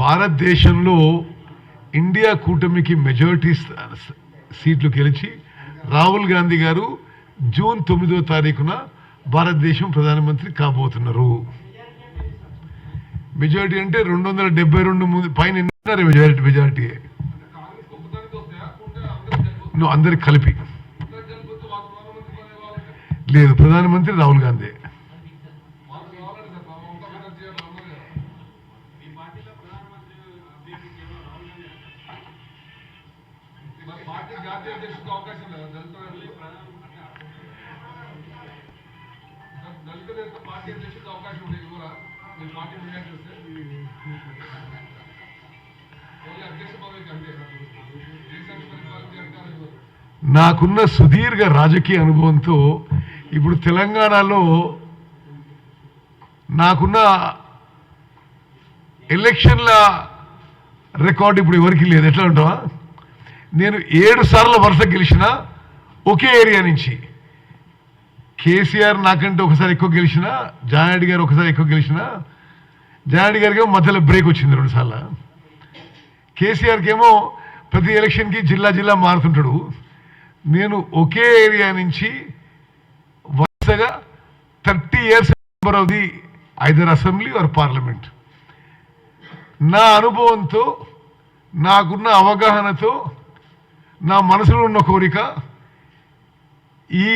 భారతదేశంలో ఇండియా కూటమికి మెజారిటీ సీట్లు గెలిచి రాహుల్ గాంధీ గారు జూన్ తొమ్మిదో తారీఖున భారతదేశం ప్రధానమంత్రి కాబోతున్నారు. మెజారిటీ అంటే రెండు వందల డెబ్బై రెండు ముందు పైన ఎన్నున్నారు మెజారిటీ మెజారిటీ నువ్వు అందరికి కలిపి. లేదు ప్రధానమంత్రి రాహుల్ గాంధీ పార్టీ అవకాశం లేదు. దళితులు దళితుల యొక్క పార్టీ అధ్యక్షుడికి అవకాశం ఉండేది కూడా మీరు పార్టీ డిమాండ్ చేస్తే. ఓన్లీ అధ్యక్ష పదవికి అంతే. దేశాన్ని పరిపాలించే అధికారం నాకున్న సుదీర్ఘ రాజకీయ అనుభవంతో ఇప్పుడు తెలంగాణలో నాకున్న ఎలక్షన్ల రికార్డు ఇప్పుడు ఎవరికి లేదు. ఎట్లా ఉంటావా? నేను ఏడు సార్లు వరుస గెలిచిన ఒకే ఏరియా నుంచి. కేసీఆర్ నాకంటే ఒకసారి ఎక్కువ గెలిచిన జానారెడ్డి గారు ఒకసారి ఎక్కువ గెలిచిన జానారెడ్డి గారికి మధ్యలో బ్రేక్ వచ్చింది రెండుసార్లు కేసీఆర్కి ఏమో ప్రతి ఎలక్షన్కి జిల్లా జిల్లా మారుతుంటాడు. నేను ఒకే ఏరియా నుంచి వరుసగా thirty years member of the either assembly or parliament. నా అనుభవంతో నాకున్న అవగాహనతో నా మనసులో ఉన్న కోరిక ఈ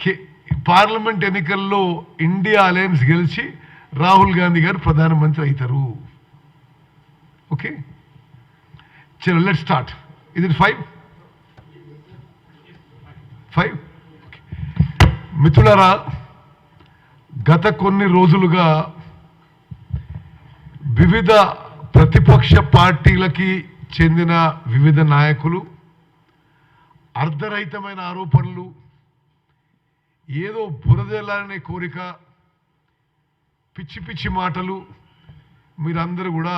కే- పార్లమెంట్ ఎన్నికల్లో ఇండియా అలయన్స్ గెలిచి రాహుల్ గాంధీ గారు ప్రధానమంత్రి అవుతారు ఓకే? చలో లెట్ స్టార్ట్ ఇది ఫైవ్ ఫైవ్ మిత్రులరా గత కొన్ని రోజులుగా వివిధ ప్రతిపక్ష పార్టీలకి చెందిన వివిధ నాయకులు అర్ధరహితమైన ఆరోపణలు ఏదో బురదెల్లాలనే కోరిక పిచ్చి పిచ్చి మాటలు మీరందరూ కూడా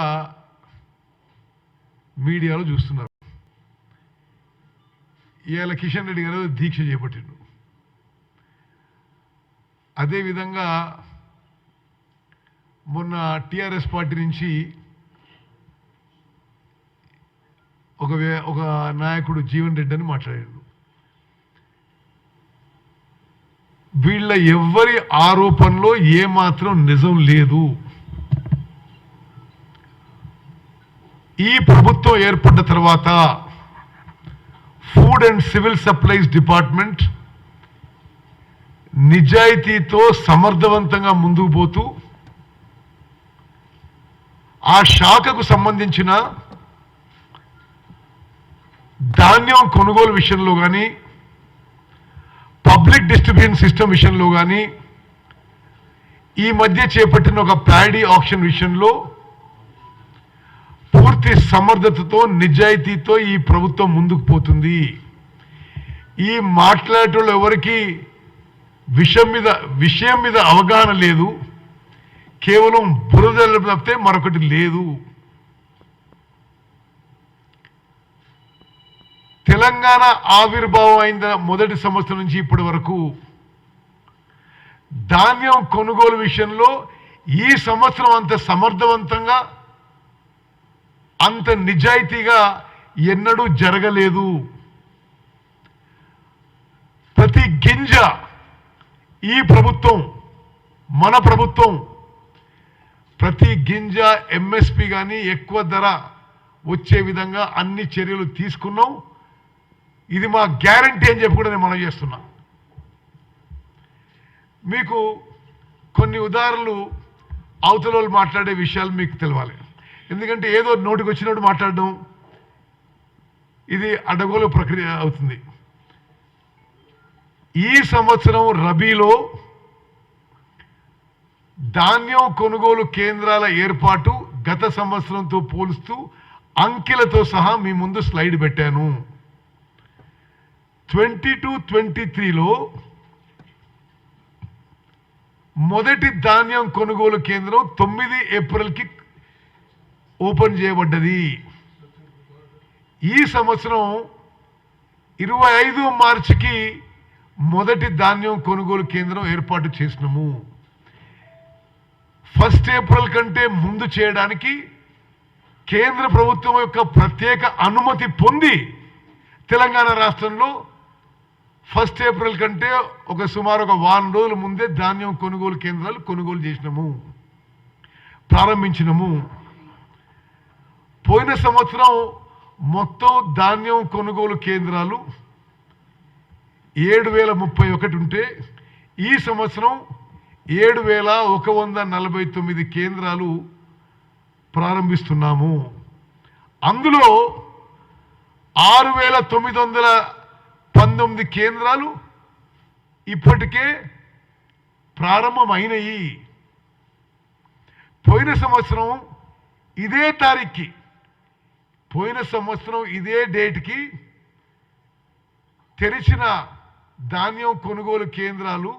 మీడియాలో చూస్తున్నారు. ఇవాళ కిషన్ రెడ్డి గారు దీక్ష చేపట్టిండు. అదేవిధంగా మొన్న టిఆర్ఎస్ పార్టీ నుంచి ఒక ఒక నాయకుడు జీవన్ రెడ్డి అని మాట్లాడాడు. వీళ్ళ ఎవ్వరి ఆరోపణలో ఏమాత్రం నిజం లేదు. ఈ ప్రభుత్వం ఏర్పడ్డ తర్వాత food and civil supplies department నిజాయితీతో సమర్థవంతంగా ముందుకు పోతూ ఆ శాఖకు సంబంధించిన ధాన్యం కొనుగోలు విషయంలో కానీ డిస్ట్రిబ్యూషన్ సిస్టమ్ విషయంలో కానీ ఈ మధ్య చేపట్టిన ఒక ప్యాడీ ఆప్షన్ విషయంలో పూర్తి సమర్థతతో నిజాయితీతో ఈ ప్రభుత్వం ముందుకు పోతుంది. ఈ మాట్లాడేటోళ్ళు ఎవరికి విషయం మీద విషయం మీద అవగాహన లేదు. కేవలం బురద తప్పితే మరొకటి లేదు. తెలంగాణ ఆవిర్భావం అయిన మొదటి సంవత్సరం నుంచి ఇప్పటి వరకు ధాన్యం కొనుగోలు విషయంలో ఈ సంవత్సరం అంత సమర్థవంతంగా అంత నిజాయితీగా ఎన్నడూ జరగలేదు. ప్రతి గింజ ఈ ప్రభుత్వం మన ప్రభుత్వం ప్రతి గింజ ఎంఎస్పి కానీ ఎక్కువ ధర వచ్చే విధంగా అన్ని చర్యలు తీసుకున్నాం. ఇది మా గ్యారంటీ అని చెప్పి కూడా నేను మనం చేస్తున్నా. మీకు కొన్ని ఉదాహరణలు అవతల వాళ్ళు మాట్లాడే విషయాలు మీకు తెలవాలి. ఎందుకంటే ఏదో నోటికి వచ్చినట్టు మాట్లాడడం ఇది అడగోలు ప్రక్రియ అవుతుంది. ఈ సంవత్సరం రబీలో ధాన్యం కొనుగోలు కేంద్రాల ఏర్పాటు గత సంవత్సరంతో పోలుస్తూ అంకెలతో సహా మీ ముందు స్లైడ్ పెట్టాను. ట్వంటీ టూ ట్వంటీ త్రీలో మొదటి ధాన్యం కొనుగోలు కేంద్రం తొమ్మిది ఏప్రిల్కి ఓపెన్ చేయబడ్డది. ఈ సంవత్సరం ఇరవై ఐదు మార్చికి మొదటి ధాన్యం కొనుగోలు కేంద్రం ఏర్పాటు చేసినాము. ఫస్ట్ ఏప్రిల్ కంటే ముందు చేయడానికి కేంద్ర ప్రభుత్వం యొక్క ప్రత్యేక అనుమతి పొంది తెలంగాణ రాష్ట్రంలో ఫస్ట్ ఏప్రిల్ కంటే ఒక సుమారు ఒక వారం రోజుల ముందే ధాన్యం కొనుగోలు కేంద్రాలు కొనుగోలు చేసినాము ప్రారంభించినము. పోయిన సంవత్సరం మొత్తం ధాన్యం కొనుగోలు కేంద్రాలు ఏడు వేల ముప్పై ఒకటి ఉంటే ఈ సంవత్సరం ఏడు వేల ఒక వంద నలభై తొమ్మిది కేంద్రాలు ప్రారంభిస్తున్నాము. అందులో ఆరు వేల తొమ్మిది వందల పంతొమ్మిది కేంద్రాలు ఇప్పటికే ప్రారంభమైనయి. పోయిన సంవత్సరం ఇదే తారీఖుకి పోయిన సంవత్సరం ఇదే డేట్కి తెరిచిన ధాన్యం కొనుగోలు కేంద్రాలు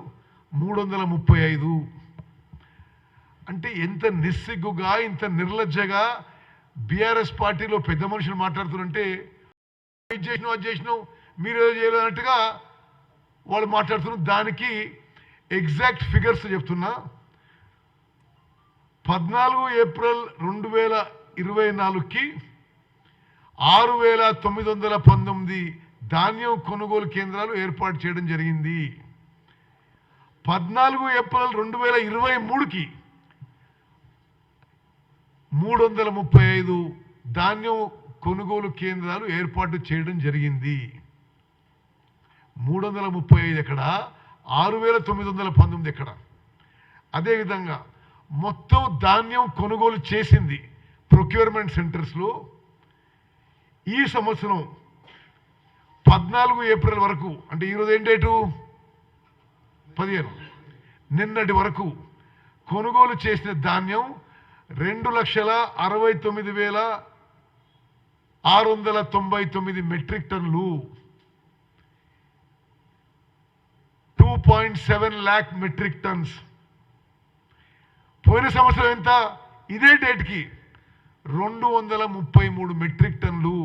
మూడు వందల ముప్పై ఐదు అంటే ఎంత నిస్సిగ్గుగా ఇంత నిర్లజ్జగా బీఆర్ఎస్ పార్టీలో పెద్ద మనుషులు మాట్లాడుతున్నారంటే ఇది చేసినావు అది చేసినావు మీరు ఏదో చేయలేదు అన్నట్టుగా వాళ్ళు మాట్లాడుతున్నారు దానికి ఎగ్జాక్ట్ ఫిగర్స్ చెప్తున్నా. పద్నాలుగు ఏప్రిల్ రెండు వేల ఇరవై నాలుగుకి ఆరు వేల తొమ్మిది వందల పంతొమ్మిది ధాన్యం కొనుగోలు కేంద్రాలు ఏర్పాటు చేయడం జరిగింది. పద్నాలుగు ఏప్రిల్ రెండు వేల ఇరవై మూడుకి మూడు వందల ముప్పై ఐదు ధాన్యం కొనుగోలు కేంద్రాలు ఏర్పాటు చేయడం జరిగింది. మూడు వందల ముప్పై ఐదు ఎక్కడ? ఆరు వేల తొమ్మిది వందల పంతొమ్మిది ఎక్కడ అదేవిధంగా మొత్తం ధాన్యం కొనుగోలు చేసింది ప్రొక్యూర్మెంట్ సెంటర్స్లో ఈ సంవత్సరం పద్నాలుగు ఏప్రిల్ వరకు అంటే ఈరోజు ఏం డేటు? పదిహేను. నిన్నటి వరకు కొనుగోలు చేసిన ధాన్యం రెండు లక్షల అరవై తొమ్మిది వేల ఆరు వందల తొంభై తొమ్మిది మెట్రిక్ టన్నులు two point seven lakh metric tons పోయిన సంవత్సరం ఎంత? ఇదే డేట్కి రెండు వందల ముప్పై మూడు మెట్రిక్ టన్లు